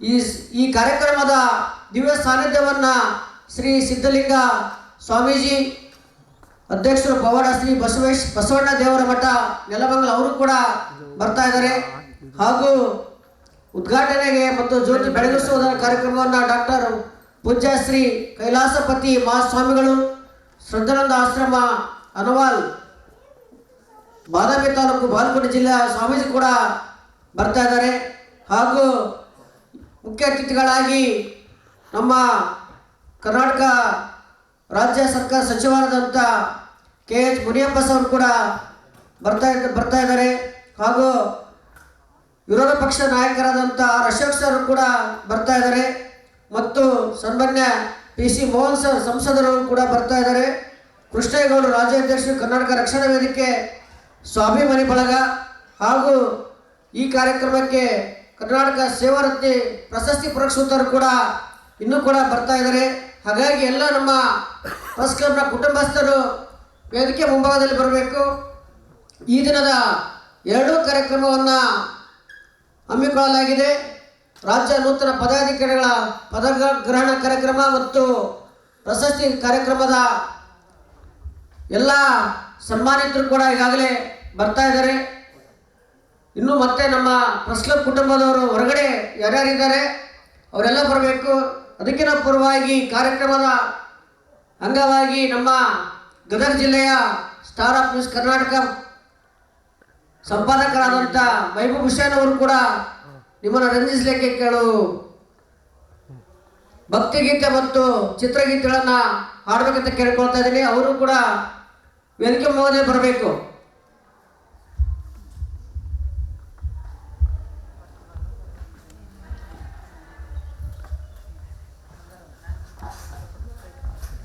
ಈ ಈ ಕಾರ್ಯಕ್ರಮದ ದಿವ್ಯ ಸಾನ್ನಿಧ್ಯವನ್ನು ಶ್ರೀ ಸಿದ್ಧಲಿಂಗ ಸ್ವಾಮೀಜಿ ಅಧ್ಯಕ್ಷರು ಪವಾಡ ಶ್ರೀ ಬಸವೇಶ್, ಬಸವಣ್ಣ ದೇವರ ಮಠ ನೆಲಮಂಗಲ ಅವರು ಕೂಡ ಬರ್ತಾ ಇದ್ದಾರೆ. ಹಾಗೂ ಉದ್ಘಾಟನೆಗೆ ಮತ್ತು ಜ್ಯೋತಿ ಬೆಳಗಿಸುವುದರ ಕಾರ್ಯಕ್ರಮವನ್ನು ಡಾಕ್ಟರ್ ಪೂಜ್ಯ ಶ್ರೀ ಕೈಲಾಸಪತಿ ಮಹಾಸ್ವಾಮಿಗಳು ಶ್ರದ್ಧಾನಂದ ಆಶ್ರಮ ಅನವಾಲ್, ಬಾದಾಮಿ ತಾಲೂಕು ಬಾಲ್ಕೋಟೆ ಜಿಲ್ಲೆಯ ಸ್ವಾಮೀಜಿ ಕೂಡ ಬರ್ತಾ ಇದ್ದಾರೆ. ಹಾಗೂ ಮುಖ್ಯ ಅತಿಥಿಗಳಾಗಿ ನಮ್ಮ ಕರ್ನಾಟಕ ರಾಜ್ಯ ಸರ್ಕಾರ ಸಚಿವರಾದಂಥ ಕೆ ಎಚ್ ಮುನಿಯಪ್ಪ ಸರ್ ಕೂಡ ಬರ್ತಾ ಇದ್ದ, ಬರ್ತಾ ಇದ್ದಾರೆ. ಹಾಗೂ ವಿರೋಧ ಪಕ್ಷ ನಾಯಕರಾದಂಥ ಆರ್ ಅಶೋಕ್ ಸರ್ ಕೂಡ ಬರ್ತಾ ಇದ್ದಾರೆ. ಮತ್ತು ಸನ್ಮಾನ್ಯ ಪಿ ಸಿ ಮೋಹನ್ ಸರ್ ಸಂಸದರು ಕೂಡ ಬರ್ತಾ ಇದ್ದಾರೆ. ಕೃಷ್ಣೇಗೌಡರು ರಾಜ್ಯಾಧ್ಯಕ್ಷರು ಕರ್ನಾಟಕ ರಕ್ಷಣಾ ವೇದಿಕೆ ಸ್ವಾಭಿಮಾನಿ ಬಳಗ ಹಾಗೂ ಈ ಕಾರ್ಯಕ್ರಮಕ್ಕೆ ಕರ್ನಾಟಕ ಸೇವಾರತ್ನಿ ಪ್ರಶಸ್ತಿ ಪುರಸ್ಕೃತರು ಕೂಡ ಇನ್ನೂ ಕೂಡ ಬರ್ತಾ ಇದ್ದಾರೆ. ಹಾಗಾಗಿ ಎಲ್ಲ ನಮ್ಮ ಪ್ರೆಸ್ ಕ್ಲಬ್ನ ಕುಟುಂಬಸ್ಥರು ವೇದಿಕೆ ಮುಂಭಾಗದಲ್ಲಿ ಬರಬೇಕು. ಈ ದಿನದ ಎರಡೂ ಕಾರ್ಯಕ್ರಮವನ್ನು ಹಮ್ಮಿಕೊಳ್ಳಲಾಗಿದೆ. ರಾಜ್ಯ ನೂತನ ಪದಾಧಿಕಾರಿಗಳ ಪದಗ್ರಹಣ ಕಾರ್ಯಕ್ರಮ ಮತ್ತು ಪ್ರಶಸ್ತಿ ಕಾರ್ಯಕ್ರಮದ ಎಲ್ಲ ಸನ್ಮಾನಿತರು ಕೂಡ ಈಗಾಗಲೇ ಬರ್ತಾ ಇದ್ದಾರೆ. ಇನ್ನು ಮತ್ತೆ ನಮ್ಮ ಪ್ರೆಸ್ ಕ್ಲಬ್ ಕುಟುಂಬದವರು ಹೊರಗಡೆ ಯಾರ್ಯಾರಿದ್ದಾರೆ, ಅವರೆಲ್ಲ ಬರಬೇಕು. ಅದಕ್ಕಿಂತ ಪೂರ್ವವಾಗಿ ಕಾರ್ಯಕ್ರಮದ ಅಂಗವಾಗಿ ನಮ್ಮ ಗದಗ ಜಿಲ್ಲೆಯ ಸ್ಟಾರ್ ಆಫ್ ನ್ಯೂಸ್ ಕರ್ನಾಟಕ ಸಂಪಾದಕರಾದಂಥ ಮೈಬೂಬ್ ಹುಸೇನ್ ಅವರು ಕೂಡ ನಿಮ್ಮನ್ನು ರಂಜಿಸಲಿಕ್ಕೆ ಕೇಳು. ಭಕ್ತಿಗೀತೆ ಮತ್ತು ಚಿತ್ರಗೀತೆಗಳನ್ನು ಹಾಡಬೇಕಂತ ಕೇಳ್ಕೊಳ್ತಾ ಇದ್ದೀನಿ. ಅವರು ಕೂಡ ವೆಲ್ಕಮ್ ಮುಂದೆ ಬರಬೇಕು.